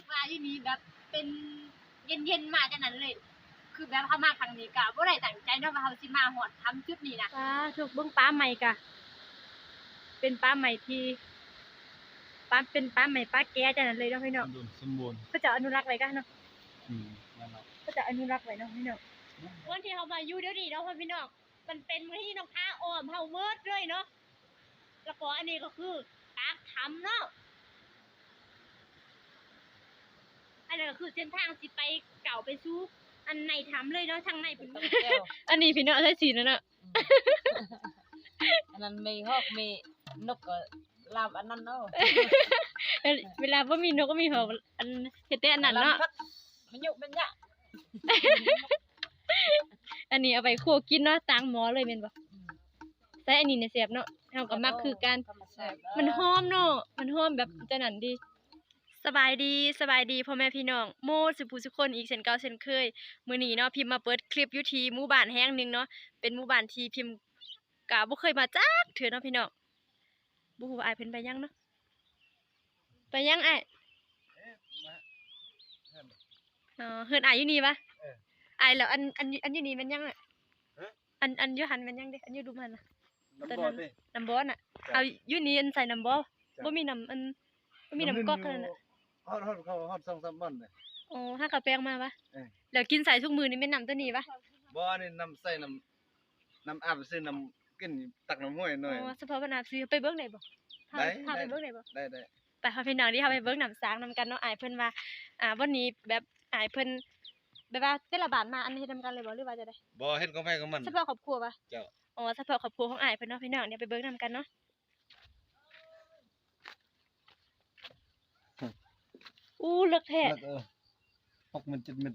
สึกว่าอยู่นี้แบบเป็นเย็นๆมาจังนั้นเลย คือแบบเฮามาครั้งนี้ก็บ่ได้ตั้งใจเนาะว่าเฮาสิมาฮอดทำจุดนี้นะ ป้าถูกเบิ่งป้าใหม่กะ เป็นป้าใหม่ที่ป้าเป็นป้าใหม่ป้าแก่จังนั้นเลยเนาะพี่น้องอุดมสมบูรณ์ก็จะอนุรักษ์ไว้กันเนาะอืมนั่นแหละก็จะอนุรักษ์ไว้เนาะพี่น้องวันที่เฮามาอยู่เดี๋ยวนี้เนาะพ่อพี่น้อง มันเป็นมื้อที่น้องค้าอ้อมเฮาเมิดเลยเนาะ แล้วก็อันนี้ก็คือปากถ้ำเนาะ อันนี้ก็คือเส้นทางสิไปเก่าไปสู่อันในถ้ำเลยเนาะทางในเป็นเจ้าอันนี้พี่น้องใช้สีนั่นน่ะอันนั้นมีฮอกมีนกก็ลาบอันนั้นเนาะเอ้ยเวลาบ่มีนกก็มีหอกอันเฮ็ดแต่อันนั้นเนาะลำพัดมันยุบมันยะอันนี้เอาไปคั่วกินเนาะตางหมอเลยแม่นบ่แต่อันนี้เนี่ยแซ่บเนาะเฮาก็มักคือกันธรรมชาติมันหอมเนาะมันหอมแบบจังนั้นดี สบายดีสบายดีพ่อแม่พี่น้องโมสุภูสุคนอีกเช่นเก่าเช่นเคยมื้อนี้เนาะพิมพ์มาเปิดคลิปอยู่ที่หมู่บ้านแห่งหนึงเนาะเป็นหมู่บ้านที่พิมพ์กะบ่เคยมาจักเทื่อเนาะพี่น้องบ่ฮู้ว่าอ้ายเพิ่นไปยังเนาะไปยังอ้ายอ๋อเฮือนอ้ายอยู่นี่ปะเอออ้ายแล้วอันอันอันอยู่นี่แมันยังอะฮะอันอันอยู่หันแมันยังเด้อันอยู่ดุมหันน่ะน้ำตอนบนั้อนดดิน้ำบ่น่ะจ้ะเอาอยู่นี่อันใส่น้ำบ่จ้ะบ่มีน้ำอันบ่มีน้ำก๊อกเท่านั้นน่ะ ฮอดฮอดเขาฮอดสองสามวันเลย อ๋อถ้ากระแปลงมาปะเออ แล้วกินใส่ทุกมือนี่แม่นน้ำตัวนี้ปะบ่อันนี้น้ำใส่น้ำน้ำอาบซื้อน้ำกินตักน้ำห้วยหน่อย อ๋อเฉพาะว่าน้ำซื้อไปเบิ่งได้บ่พาได้พาไปได้เบิ่งได้บ่ได้ได้ไปพาพี่น้องดิพาไปเบิ่งน้ำสางนำกันเนาะอายเพิ่นว่าอ่าวันนี้แบบอายเพิ่นแบบว่าแต่ละบาทมาอันเฮ็ดนำกันเลยบ่หรือว่าจะได้บ่เฮ็ดของไผของมัน เฉพาะครอบครัวปะเจ้า อ๋อเฉพาะครอบครัวของอายเพิ่นเนาะพี่น้องเดี๋ยวไปเบิ่งนำกันเนาะ อู้เลิกแท้แล้วก็หกมันเจ็ดเม็ด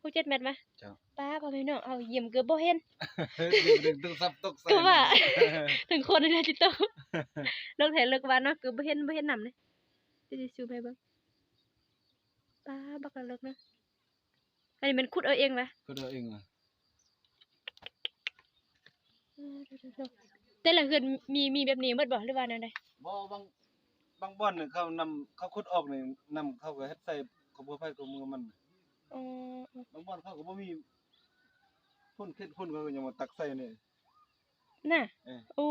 ผู้7เม็ดมะเจ้าป้าพ่อพี่น้องเอาเยี่ยมเกือบบ่เห็น ดึงดึงซับตกใส่ก็ว่า ถึงคนนี่แหละจิตโตเลิกแท้เลิกว่าเนาะคือบ่เห็นบ่เห็นนำเลยสิสิซูมให้เบิ่งป้าบักละเลิกนะอันนี้มันขุดเอาเองไหมก็ได้เองอะแต่ละเฮือนมีมีแบบนี้หมดบ่หรือว่าแนวใดบ่บาง บางบ่อนนี่เขานำเขาขุดออกนี่นำเขาก็เฮ็ดใส่ขบวนไฟกับมือมัน อ๋อบางบ่อนเขาก็บ่มีพ่นเข็ดพ่นเขาก็ยังมาตักใส่นี่น่ะเออโอ้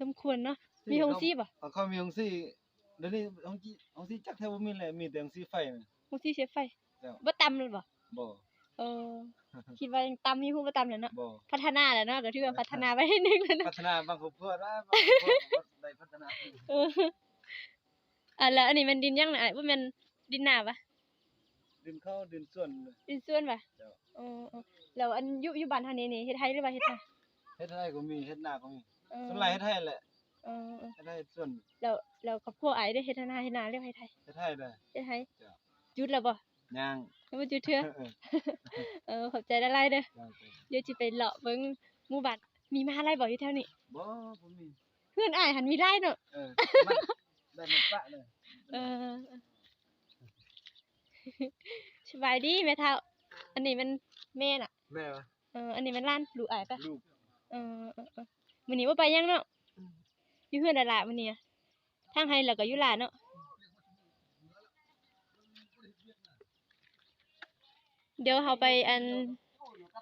สมควรเนาะมีหงซี่บ่เอาเขามีหงซี่เดี๋ยวนี้หงซี่หงซี่จักแทบบ่มีแล้วมีแต่หงซี่ไฟน่ะ หงซี่เสียไฟเจ้าบ่ตํเลยบ่บ่ เออ คิดว่ายังตำมีผู้บ่ตำแล้วเนาะบ่ พัฒนาแล้วเนาะก็ถือว่าพัฒนาไปนิดนึงแล้วเนาะ พัฒนาบางครอบครัวได้บางครอบครัวก็ ได้พัฒนาเอออะแล้วอันนี้มันดินยังน่ะอ้ายบ่แม่นดินหน้าปะดินเข้าดินส่วนดินส่วนปะเจ้าอ๋อๆแล้วอันอยู่อยู่บ้านเฮานี่นี่เฮ็ดไร่หรือว่าเฮ็ดนาเฮ็ดไร่ก็มีเฮ็ดนาก็มีเออส่วนหลายเฮ็ดไร่แหละเออๆเฮ็ดไร่ส่วนแล้วแล้วครอบครัวอ้ายได้เฮ็ดนาเฮ็ดนาเรียกไผไทยเฮ็ดไร่ได้เฮ็ดไทยจ้ะจุดแล้วบ่ย่างยังบ่จุดเทื่อเออเออขอบใจหลายๆเด้อจ้ะเดี๋ยวสิไปเลาะเบิ่งหมู่บ้านมีมหาลัยบ่อยู่แถวนี้บ่บ่มี เพื่อนอ้ายหันมีไร่เนาะเออมันได้มันปะเลยเออสบายดีแม่เฒ่า อันนี้มันแม่น่ะ แม่วะเออ อันนี้มันหล้านลูกอ้ายปะลูกเออเออเออมื้อนี้บ่ไปยังเนาะอยู่เฮือนนั่นล่ะมื้อนี้อะทางให้แล้วก็อยู่ลานเนาะเดี๋ยวเฮาไปอัน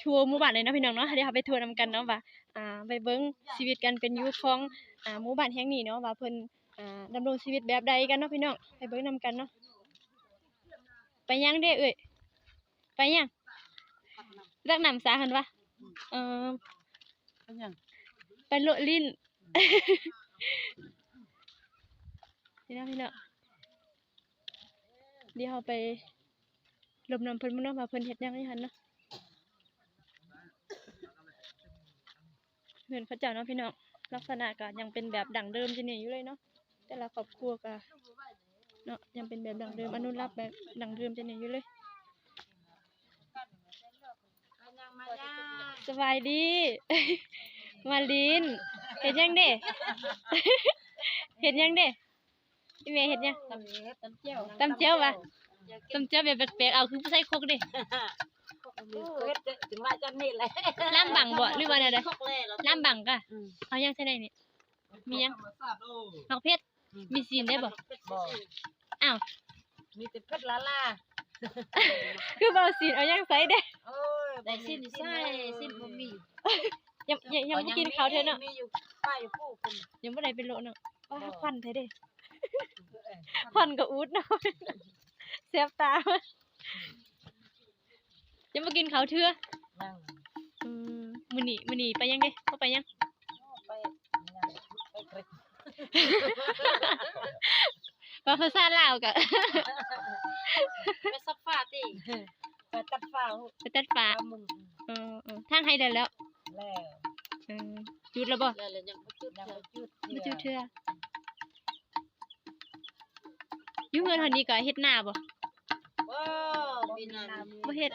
ทัวร์หมู่บ้านเลยเนาะพี่น้องเนาะเดี๋ยวเฮาไปทัวร์นำกันเนาะว่าอ่าไปเบิ่งชีวิตกันเป็นอยู่ของ อ่าหมู่บ้านแห่งนี้เนาะว่าเพิ่นอ่าดำรงชีวิตแบบใดกันเนาะพี่น้องไปเบิ่งนำกันเนาะไปยังเด้เอ้ยไปยังรักน้ำสาหันวะเออเป็นหยังไปโลดลิ้นนี่นะพี่เนาะเดี๋ยวเราไปลมน้ำเพิ่นมื้อเนาะว่าเพิ่นเฮ็ดหยังให้หันเนาะเงินเขาเจ้าเนาะพี่เนาะ ลักษณะก็ยังเป็นแบบดั้งเดิมจังนี่อยู่เลยเนาะแต่ละครอบครัวก็เนาะยังเป็นแบบดั้งเดิมอนุรักษ์แบบดั้งเดิมจังนี่อยู่เลยสบายดี มาลิน เห็นยังเด้เห็นยังเด้พี่เมย์เห็นยังตำเฮ็ดตำเจียวตำเจียววะตำเจียวแบบแปลกๆเอาคือบ่ใส่ครกเด้ เฮ็ดถึงว่าจังนี่แหละล่ำบังบ่หรือว่าแนวใดคกเลยแล้วล่ำบังกะอืมเอายังใส่ได้นี่มียังผักเพชรมีซีนได้บ่บ่อ้าวมีแต่เพชรลาลาคือเบาสีนเอายังใส่เด้โอ้ยได้สิ้นใส่สิ้นบ่มียังยังยังบ่กินข้าวเท่าเนาะมีอยู่ป้ายอยู่ผู้คนยังบ่ได้เป็นโลเนาะว่าบ่ควันแท้เด้เอ้ยควันก็อูดเนาะเสียบตา ยังบ่กินข้าวเทื่อนั่งอืมมื้อนี้มื้อนี้ไปยังเด้บ่ไปยัง ไปนั่งไปเกร็ดว่าภาษาลาวก็ไปซับฟ้าติไปตัดฟ้าไปตัดฟ้าฟ้ามุงเออเออทางให้ได้แล้วแล้วเออจุดแล้วบ่แล้วแล้วยังบ่จุดยังเถบ่อะจุดบ่จุดเทื่ออยู่เฮือนเฮานี่ก็เฮ็ดนาบ่ว้มีน้ำบ่เฮ็ด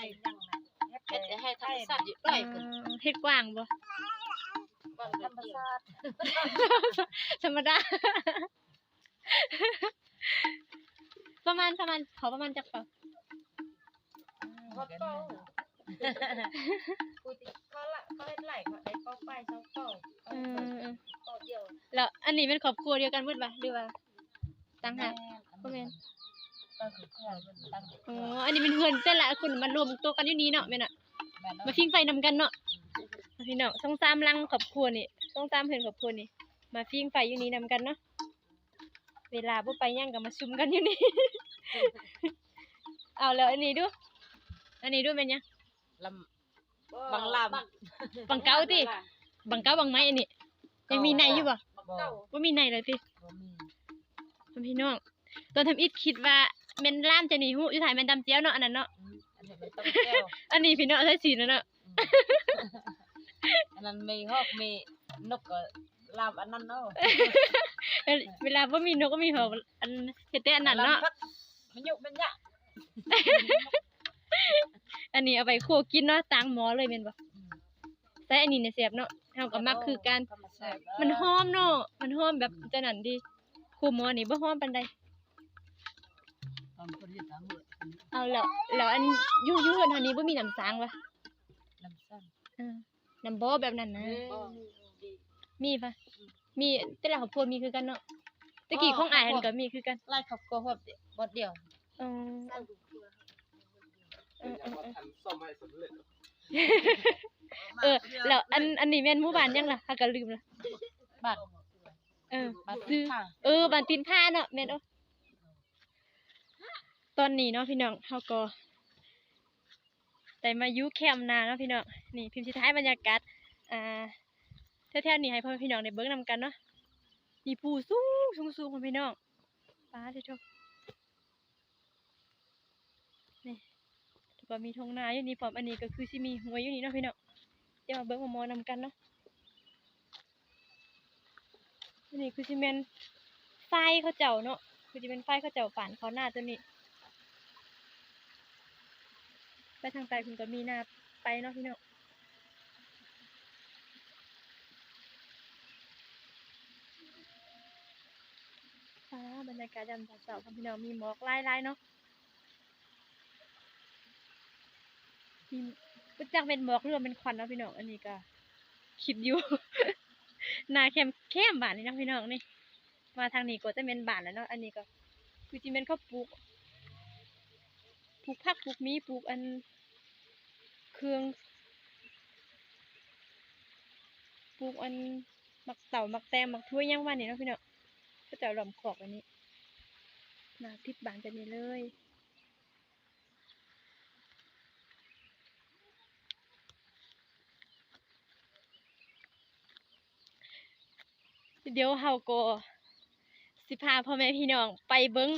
เฮ็ดให้ธรรมชาติอยู่ด้อยเพิ่นเออเฮ็ดกว้างบ่บ้านธรรมเพิ่นชาติธรรมดา ประมาณประมาณเขาประมาณจักเปล่าฮอตเป้ากูติเขาละเขาเฮ็ดไหลเขาได้เป้าป้ายเซาเป้าเออเออเป้าเดียวแล้วอันนี้เป็นครอบครัวเดียวกันหมดป่ะหรือว่าต่างหากบ่แม่นตั้งคื อเพื่อนตั้งอ๋ออันนี้เป็นเพื่อนแต่ละคนมารวมตัวกันอยู่นี่เนาะแม่นอะแม่นเนาะมาฟิงไฟนำกันเนาะพี่น้องสองสามลังครอบครัวนี่สองสามเพื่อนครอบครัวนี่ มาฟิงไฟอยู่นี่นำกันเนาะ เวลาบ่ไปหยังก็มาซุ่มกันอยู่นี่ เอาแล้วอันนี้ดู อันนี้ดูเป็นหยังลำบางลำบังเกาติบังเกาบังไม้อันนี้ยังมีในอยู่บ่บ่บ่มีในเลยติบ่มีพี่น้องตอนทำอิฐคิดว่า แม่นล่ามจะหนีฮู้อยู่ถ่ายแม่นตำเจียวเนาะอันนั้นเนาะอืมอันนี้เป็นต้มแก้วอันนี้พี่น้องใช้สีนั่นเนาะอืมอันนั้นมีฮอกมีนกก็ลามอันนั้นเนาะเอ้ยเวลาบ่มีนกก็มีหอกอันเฮ็ดแต่อันนั้นเนาะลำพัดมันยุมันยะอันนี้เอาไปคั่วกินเนาะตางหมอเลยแม่นบ่อืมแต่อันนี้เนี่ยแซ่บเนาะเฮาก็มักคือกันธรรมชาติมันหอมเนาะมันหอมแบบจังนั้นดีคั่วหมอนี่บ่หอมปานใด ตอนคนที่ถามว่าเอาแล้วแล้วอันอยู่อยู่เฮือนเฮานี่บ่มีน้ำสางวะน้ำสั้นเออน้ำบ่แบบนั้นนะบ่มีปะมีแต่ละครอบครัวมีคือกันเนาะตะกี้ของอายหันก็มีคือกันไล่ครอบครัวฮอดเดียวบ่เดียวเออเออเออเออทันซ่อมให้สำเร็จเออแล้วอันอันนี้แม่นหมู่บ้านยังล่ะข้าก็ลืมละบ้านเออบ้านซื้อข้างเออบ้านตีนผ้าเนาะแม่นเอ้อ ตอนนี้เนาะพี่น้องเฮาก็ได้มายู่แคมนาเนาะพี่น้องนี่พิมพ์สิท้ายบรรยากาศอ่าแถวๆนี้ให้พ่อพี่น้องได้เบิ่งนํกันเนาะมีผู้สูงสูงสูงพ่อพี่น้องป้าเด้อเจ้านี่แล้วก็มีทงนาอยู่นี่พร้อมอันนี้ก็คือสิมีหวยอยู่นี่เนาะพี่น้องเดี๋ยวมาเบิ่งมามอนํกันเนาะอันนี้คือสิเมนไฟเขาเจ้าเนาะคือสิเป็นไฟเขาเจ้าฝานเขาหน้าตัวนี้ ไปทางใต้คุณก็มีนาไปเนาะพี่เนาะฟ้าบรรยากาศยามเช้าๆค่ะพี่น้องมีหมอกลายๆเนาะมีรู้จักเป็นหมอกหรือว่าเป็นควันเนาะพี่น้องอันนี้ก็คิดอยู่หนาเข้มเข้มบานนี่นะพี่น้องนี่ มาทางนี้ก็จะเป็นบานแล้วเนาะอันนี้ก็ คือจิเป็นข้าวปลูกปลูกผักปลูกมีปลูกอัน เครื่องปลูกอันมักเต่ามักแตงมักถ้วยหยังว่านี่เนาะพี่น้องก็จะหล่อมขอกอันนี้นาติดบานจะนี่เลยเดี๋ยวเฮาก็สิพาพ่อแม่พี่น้องไปเบิ่ง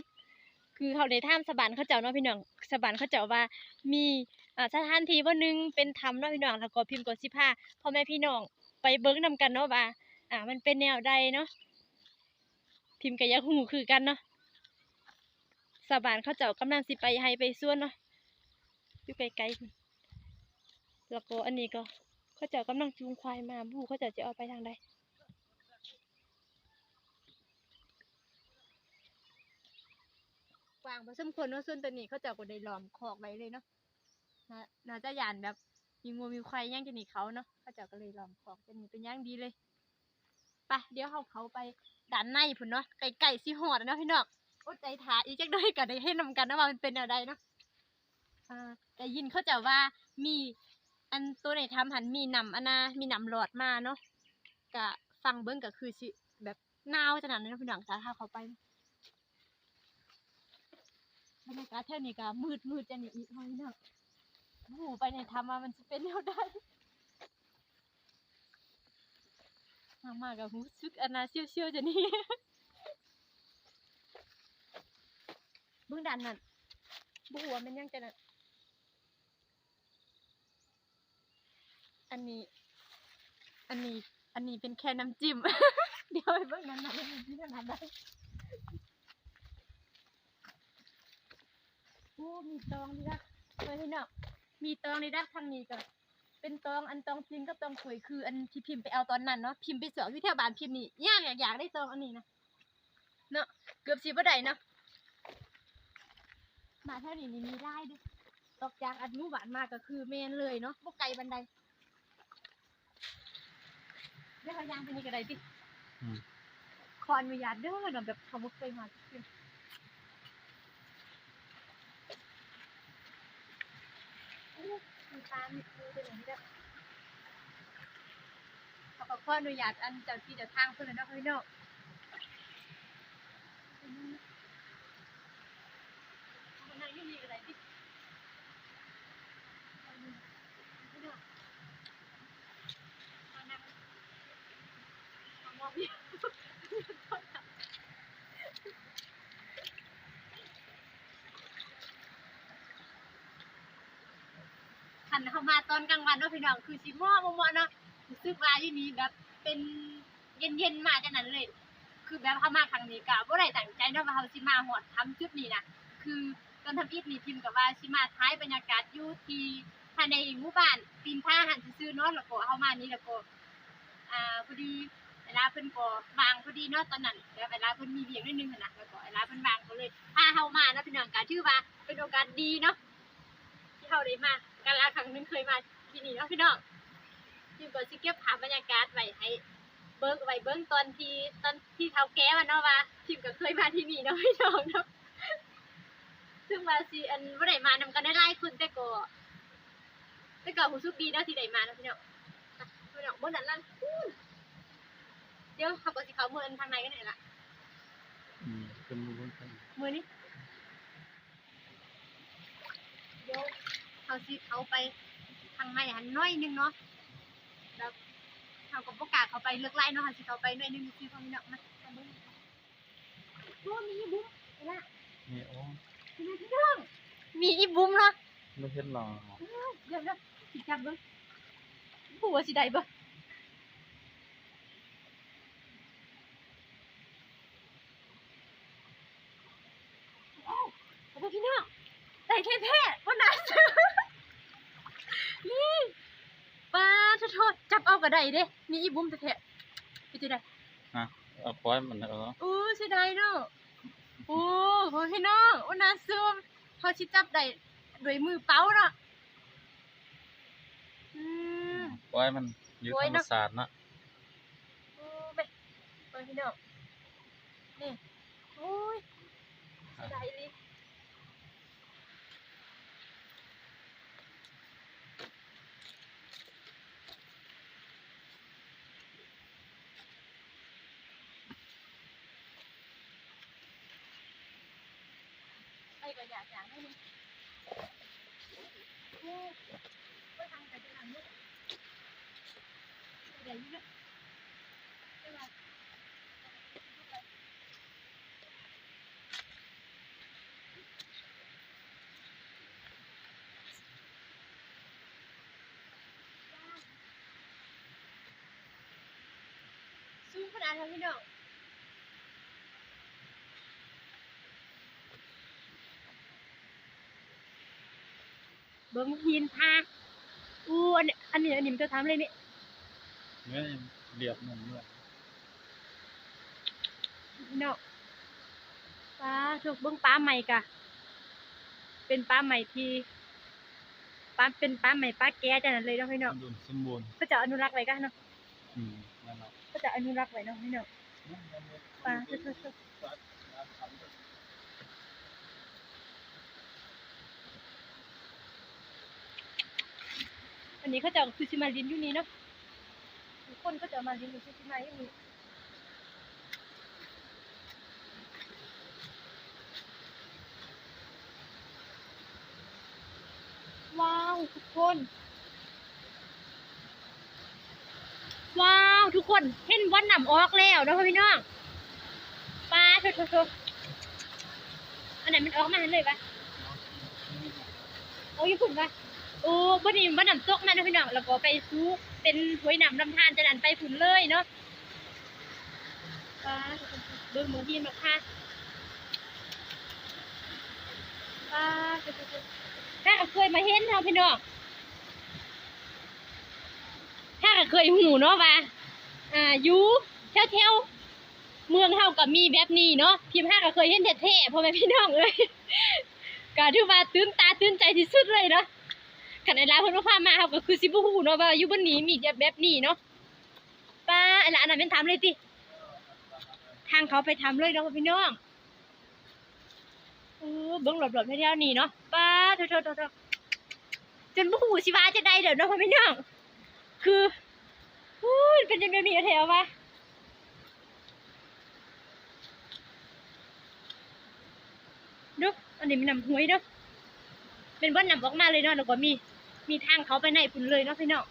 คือเขาได้ถามสะบานเขาเจ้าเนาะพี่น้องสะบานเขาเจ้าว่ามี สถานที่บ่หนึงเป็นถ้ำเนาะพี่น้องแล้วก็พิมพ์ก็สิพาพ่อแม่พี่น้องไปเบิ่งนํกันเนาะว่าอ่า มันเป็นแนวใดเนาะพิมพ์ก็อยากฮู้คือกันเนาะสะบานเขาเจ้ากำลังสิไปให้ไปสวนเนาะอยู่ไกลๆแล้วก็อันนี้ก็เขาเจ้ากำลังจูงควายมาบู้เขาเจ้าจะเอาไปทางใดกวางผสมควรเนาะส่วนตัวนี้เขาเจะก็ได้ล้อมคอกไว้เลยเนาะ น่าน่าจะยานแบบมีงูมีควายย่างจะหนีเขาเนาะเขาเจะก็เลยลอมคอกจะหนีเป็นย่างดีเลยไปเดี๋ยวเขาเขาไปด้านในพุ่นเนาะไก่ไก่สิหอดเนาะพี่น้องอดใจทาอีกจักหน่อยก็ได้ให้นำกันนะว่ามันเป็นอะไรเนาะอ่าได้ยินเขาจะว่ามีอันตัวไหนทำหันมีหนำอันนะมีหนำหลอดมาเนาะก็ฟังเบิ่งก็คือสิแบบหนาวจังนั้นะพี่น้องถ้าถ้าเขาไปบรรยากาศแถวนี้ก็มืดมืดจังนี้อีกหน่อยเนาะ หไปในทำมามันจะเป็นแนวใดมามากับรู้สึกอันน่ะเชี่ยวๆจังนี้เบื้องดันนั่นบหัวมันยังจะนั่นอันนี้ อันนี้ อันนี้เป็นแค่น้ำจิ้ม เดี๋ยวไปเบื้องนั้นนะมันมีที่นั่นได้โอ้มีตองนี่ละไปที่เนาะ มีตองนี่ละทางนี้ก็เป็นตองอันตองจริงก็ตองสวยคือ อันที่พิมพ์ไปเอาตอนนั้นเนาะพิมพ์ไปเสืออยู่แถวบ้านพิมพ์นี่ยากอยากอยากได้ตองอันนี้นะเนาะเกือบสิบ่ได้เนาะมาเท่านี้นี่มีได้ด้วยตอกจากอันหมู่บ้านมาก็คือเมนเลยเนาะบ่ไกลบันไดเดี๋ยวเขายางไปนี่ก็ได้ติอืมขออนุญาตเด้อเนาะแบบเขาบ่เคยมาเที่ยวโมีตามีคูเป็นอย่างนี้เด้อเขอก็ขออนุญาตอันเจ้าที่เจ้าทางเพื่อนเลยเนาะพี่น้องเอามานั่งอยู่นี่ก็ได้ติเอานี่พี่น้องมานั่งมามองพี่ คันเข้ามา ตอนกลางวันเนาะพี่น้องคือสิม่อมอๆเนาะรู้สึกว่าอยู่นี้แบบเป็นเย็นๆมาจังนั้นเลย คือแบบเข้ามาครั้งนี้ก็บ่ได้ตั้งใจเนาะว่าเฮาสิมาฮอดทำจุดนี้นะคือตอนทำอีทนี่พิมพ์กับว่าสิมาท้ายบรรยากาศอยู่ที่ภายในหมู่บ้านปีนผ้าหันซื่อเนาะแล้วก็เฮามานี่แล้วก็อ่าพอดีเวลาเพิ่นก็วางพอดีเนาะตอนนั้นแล้วเวลาเพิ่นมีเวียงนิดนึงนะแล้วก็เวลาเพิ่นวางก็เลยพาเฮามานะพี่น้องก็ถือว่าเป็นโอกาสดีเนาะที่เราได้มา กันละครั้งหนึงเคยมาที่นี่เนาะพี่น้องทีมก็สิเก็บภาพบรรยากาศไว้ให้เบิ้งไว้เบิ้งตอนที่ตอนที่เท้าแก้วาเนาะว่าทีมก็เคยมาที่นี่เนาะพี่น้องเนาะซึ่งว่าสิอันบ่ได้มานำกันได้หลายคนแต่ก็แต่ก็รู้สึกดีเนาะที่ได้มาเนาะพี่น้องอะพี่น้องบนนั้นล่ะอู้เดี๋ยวเขาก็สิเข้าเมืองทางในกันนี่ล่ะ อืมเป็นมือคนมือนี้เดี๋ยว เขาสิเขาไปทางในหันน้อยหนึงเนาะแล้วเขาก็ประกล้าศเขาไปเลือกไล่เนาะเขาสิเขาไปน้อยหนึงคือเขามีเนาะมาทำเบิ่งตัวมีอีบุ้มเห็นละนี่โอ้เห็นไหมพี่น้องมีอีบุ้มเนาะไม่เห็นหรอเดี๋ยวเดี๋ยวสิจับเบิ่งผู้ว่าสิได้บ่โอ้โหพี่น้องได้แท้ๆบ่น่าเชื่อ นี่ป้าโทษๆจับเอาก็ได้เด้มีอีบุ้มแท้ๆพี่จะได้เอาปล่อยมันเอออู้เสียดายเนาะโอ้โหพี่น้องโอ้น่าซึมเขาสิจับได้ด้วยมือเปล่าเนาะอืมปล่อยมันอยู่ปล่อยธรรมเนาะศาสตร์เนาะโอ้ไปไปพี่น้องนี่โอ้ยเสียดายเลย ก็อยากอยากให้มันี่โอ้ไปทางไปทางนู้นเดี๋ยวนี้เนาะไปว่าสู้ขนาดนั้นพี่น้อง เบิ้งหินพาอู้อันนี้อันนี้อันนี้มันจะทำอะไรนี่เนี่ยเรียบมันเนี่ยพี่น้องปลาถูกเบิ้งปลาใหม่กะ เป็นปลาใหม่ที่ปลาเป็นปลาใหม่ปลาแก่จังนั้นเลยเนาะพี่น้องมันดูสมบูรณ์ก็จะอนุรักษ์ไว้กันเนาะอืมนั่นเนาะก็จะอนุรักษ์ไว้เนาะพี่น้องปลาถูก อันนี้เขาจะคือสิมาลินอยู่นี่เนาะทุกคนก็จะมาลินอยู่ที่สิมาอยู่นี่ว้าวทุกคน ว้าวทุกคนเห็นวันหนำออกแล้วนะพ่อพี่น้องปลาโถโถโถอันไหนมันออกมาเลยปะโอ้ยญี่ปุ่นปะ โอ้บันนี้บันหนำตกมาเนะพี่น้องแล้วก็ไปซูเป็นหวยหนำลำธารจะดันไปฝุ่นเลยเนาะปลาโถโถโถเบิ่งหมูยีนมาค่ะปลาถ้าเคยมาเห็นเนาะพี่น้องถ้าก็เคยหูเนาะว่าอ่าอยู่แถวๆเมืองเฮาก็มีแบบนี้เนาะพิมพ์ห้าก็เคยเห็นแท้ๆพ่อแม่พี่น้องเอ้ยก็ถือว่าตื่นตาตื่นใจที่สุดเลยเนาะ คันไอ้ลาเพิ่นว่าพามาเฮาก็คือสิบ่ฮู้เนาะว่าอยู่บนนี้มีแบบนี้เนาะป้าไอ้ลาอันนั้นเป็นถามเลยติทางเขาไปทำเลยเนาะพี่น้องเออเบิ่งหลบๆแถวๆนี้เนาะป้าโทษๆๆจนบ่ฮู้สิว่าจะได้เด้อเนาะพี่น้องคืออู้เป็นยังไงมีแถววะดูอันนี้มันนำห้วยเนาะเป็นบ้านนำออกมาเลยเนาะแล้วก็มี มีทางเขาไปในปุ่นเลยเนาะพี่น้อง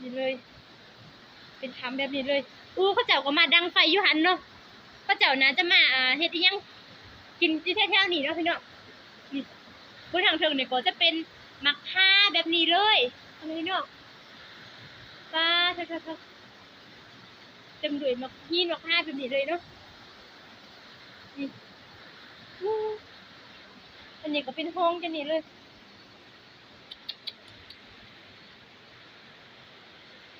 นี่เลย เป็นทำแบบนี้เลย อู้เขาเจ้าก็มาดังไฟอยู่หันเนาะเขาเจ้าน่าจะมาเฮ็ดอิยังกินที่แถวๆนี้เนาะพี่เนาะนี่บนทางเทิงเนี่ยก็จะเป็นมักผ้าแบบนี้เลยอันนี้เนาะปลาเถอะ เต็มด้วยมักฮีนมักผ้าแบบนี้เลยเนาะนี่อันนี้ก็เป็นห้องจังนี้เลย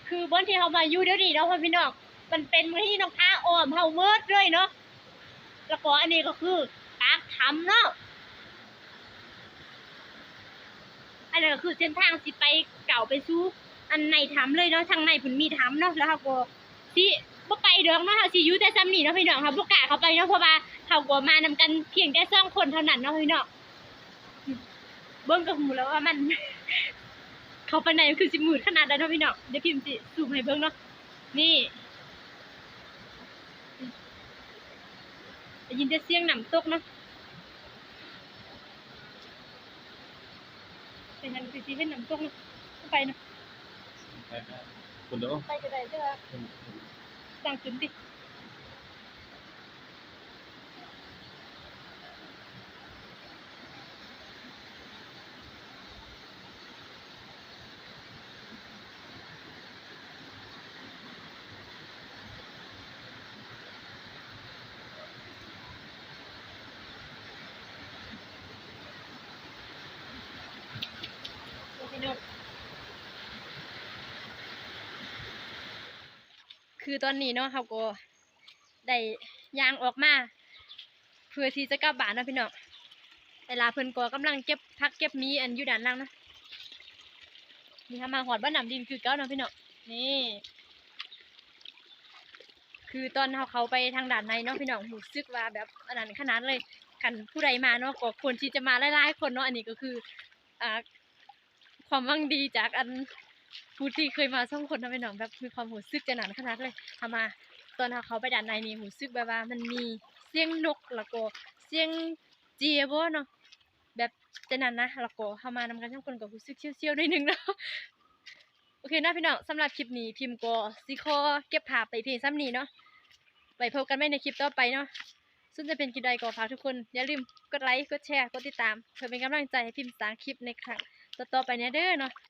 คือบนที่เขามาอยู่เดี๋ยวนี้เนาะพี่น้องมันเป็นมือที่น้องผ้าอ้อมเฮาเมิดเลยเนาะแล้วก็อันนี้ก็คือปากถ้ำเนาะอันนี้ก็คือเส้นทางสิไปเก่าไปสู่อันในถ้ำเลยเนาะทางในเพิ่นมีถ้ำเนาะแล้วเขาก็สิ บ่ไปเด้องเนาะเขาสิอยู่แต่ซ้ำนี่เนาะพี่น้องค่ะบ่กล้าเข้าไปเนาะเพราะว่าเขาก็มานำกันเพียงแต่สองคนเท่านั้นเนาะพี่น้องเบิ่งก็หูแล้วว่ามัน เข้าไปในมันคือสิมืดขนาดใดเนาะพี่น้องเดี๋ยวพิมพ์สิซูมให้เบิ่งเนาะนี่ได้ยินแต่เสียงน้ำตกเนาะเป็นยังคือสิเห็นน้ำตกเนาะไปเนาะคุณเด้อไปก็ได้เด้อ ตั้งขึ้ คือตอนนี้เนาะเขาก็ได้ยางออกมาเพื่อที่จะกลับบ้านเนาะพี่น้องเวลาเพิ่นก็กำลังเก็บพักเก็บมีอันอยู่ด้านล่างนะนี่ค่ะมาหอดบ้านน้ำดินคือเก้าเนาะพี่น้องนี่ คือตอนเขาเขาไปทางด่านในเนาะพี่น้องรู้สึกว่าแบบอันนั้นขนาดเลยกันผู้ใดมาเนาะก็ควรที่จะมาหลายๆคนเนาะอันนี้ก็คืออ่าความวังดีจากอัน ผู้ที่เคยมาส่งคนทำให้น้องแบบมีความหูซึกจะหนานขนาดเลยทำมาตอนเขาไปด้านในนี่หูซึกแบบว่ามันมีเสียงนกแล้วก็เสียงเจียบ่เนาะแบบจะนั้นนะแล้วก็เข้ามานำกันทั้งคนก็หูซึกเชี่ยวๆหน่อยหนึงเนาะโอเคนะพี่น้องสำหรับคลิปนี้พิมพ์ก็สิขอเก็บภาพไปเพียงซ้ำนี้เนาะไปพบกันใหม่ในคลิปต่อไปเนาะซึ่งจะเป็นคลิปใดก็ฝากทุกคน อย่าลืมกดไลค์กดแชร์กดติดตาม เพื่อเป็นกำลังใจให้พิมพ์สร้างคลิปในครั้งต่อๆไปเนี้ยเด้อเนาะ